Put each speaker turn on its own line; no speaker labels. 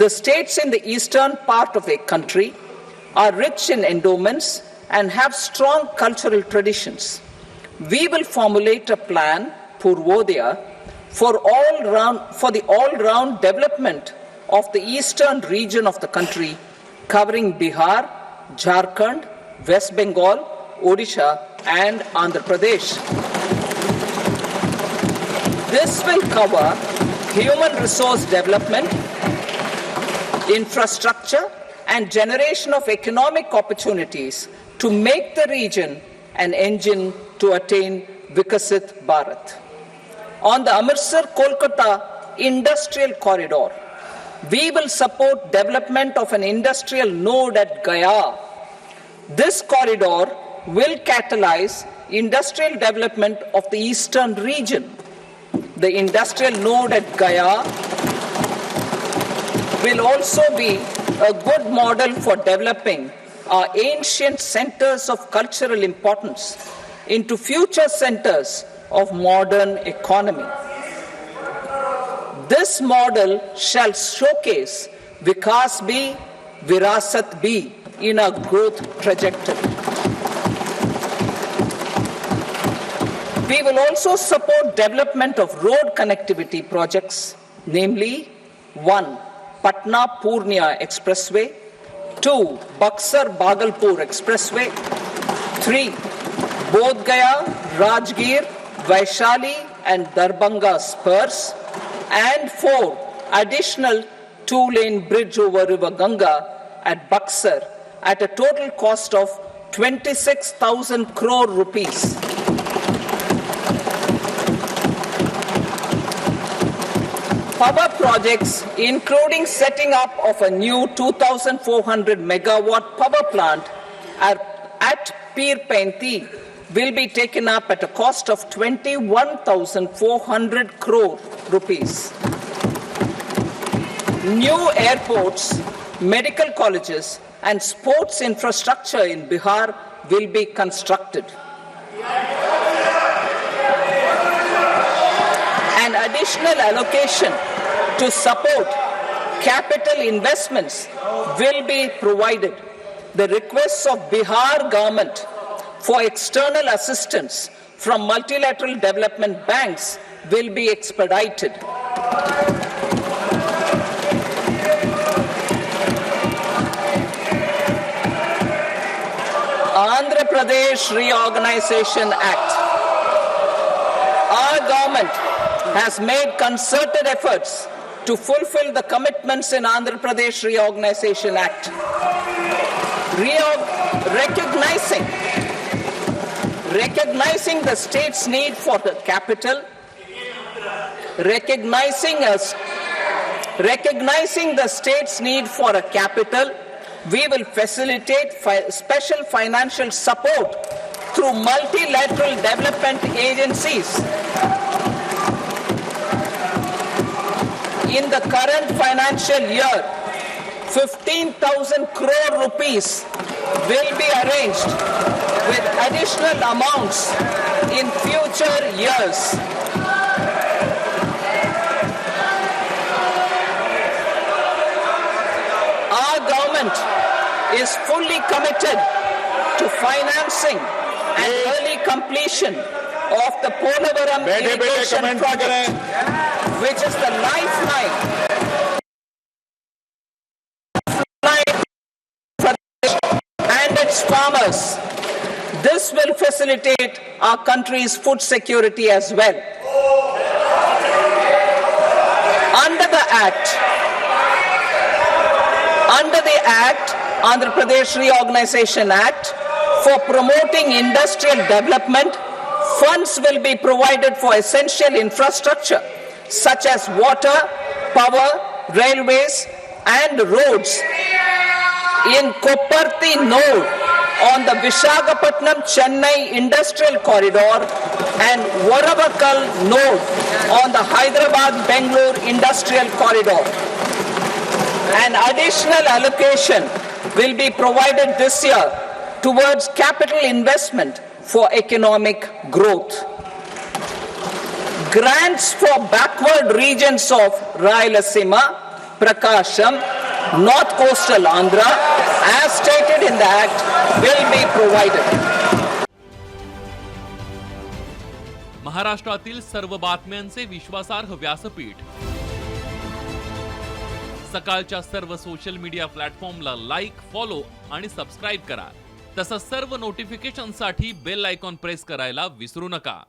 The states in the eastern part of a country are rich in endowments and have strong cultural traditions. We will formulate a plan, Purvodaya, for, all round, for the all-round development of the eastern region of the country, covering Bihar, Jharkhand, West Bengal, Odisha, and Andhra Pradesh. This will cover human resource development, infrastructure, and generation of economic opportunities to make the region an engine to attain Vikasit Bharat. On the Amritsar Kolkata industrial corridor, we will support development of an industrial node at Gaya. This corridor will catalyze industrial development of the eastern region. The industrial node at Gaya will also be a good model for developing our ancient centers of cultural importance into future centers of modern economy. This model shall showcase Vikas B, Virasat B in our growth trajectory. We will also support development of road connectivity projects, namely 1. Patna Purnia Expressway, 2. Buxar Bagalpur Expressway, 3. Bodh Gaya, Rajgir, Vaishali, and Darbhanga spurs, and 4. Additional two lane bridge over River Ganga at Buxar at a total cost of 26,000 crore rupees. Power projects, including setting up of a new 2,400 megawatt power plant at, at Pir will be taken up at a cost of 21,400 crore rupees. New airports, medical colleges, and sports infrastructure in Bihar will be constructed. An additional allocation to support capital investments will be provided. The requests of Bihar government for external assistance from multilateral development banks will be expedited. Andhra Pradesh Reorganization Act. Our government has made concerted efforts to fulfill the commitments in Andhra Pradesh Reorganization Act. Reorg- recognizing, recognizing the state's need for the capital, recognizing us, recognizing the state's need for a capital, we will facilitate fi- special financial support through multilateral development agencies in the current financial year, 15,000 crore rupees will be arranged with additional amounts in future years. Our government is fully committed to financing and early completion of the Polavaram irrigation project which is the lifeline and its farmers. This will facilitate our country's food security as well. Under the Act, under the Act, Andhra Pradesh Reorganization Act, for promoting industrial development, funds will be provided for essential infrastructure such as water, power, railways, and roads. In Koparti node on the Vishakhapatnam Chennai Industrial Corridor and Varavakal node on the Hyderabad Bangalore Industrial Corridor. An additional allocation will be provided this year towards capital investment for economic growth. Grants for backward regions of Rayalaseema, Prakasham, North Coastal Andhra, as stated in the Act, will be provided.
महाराष्ट्रातील सर्व बातम्यांचे विश्वासार्ह व्यासपीठ. सकाळच्या सर्व social media प्लॅटफॉर्मला like follow आणि subscribe करा. तसंच सर्व नोटिफिकेशनसाठी बेल आयकॉन प्रेस करायला विसरू नका.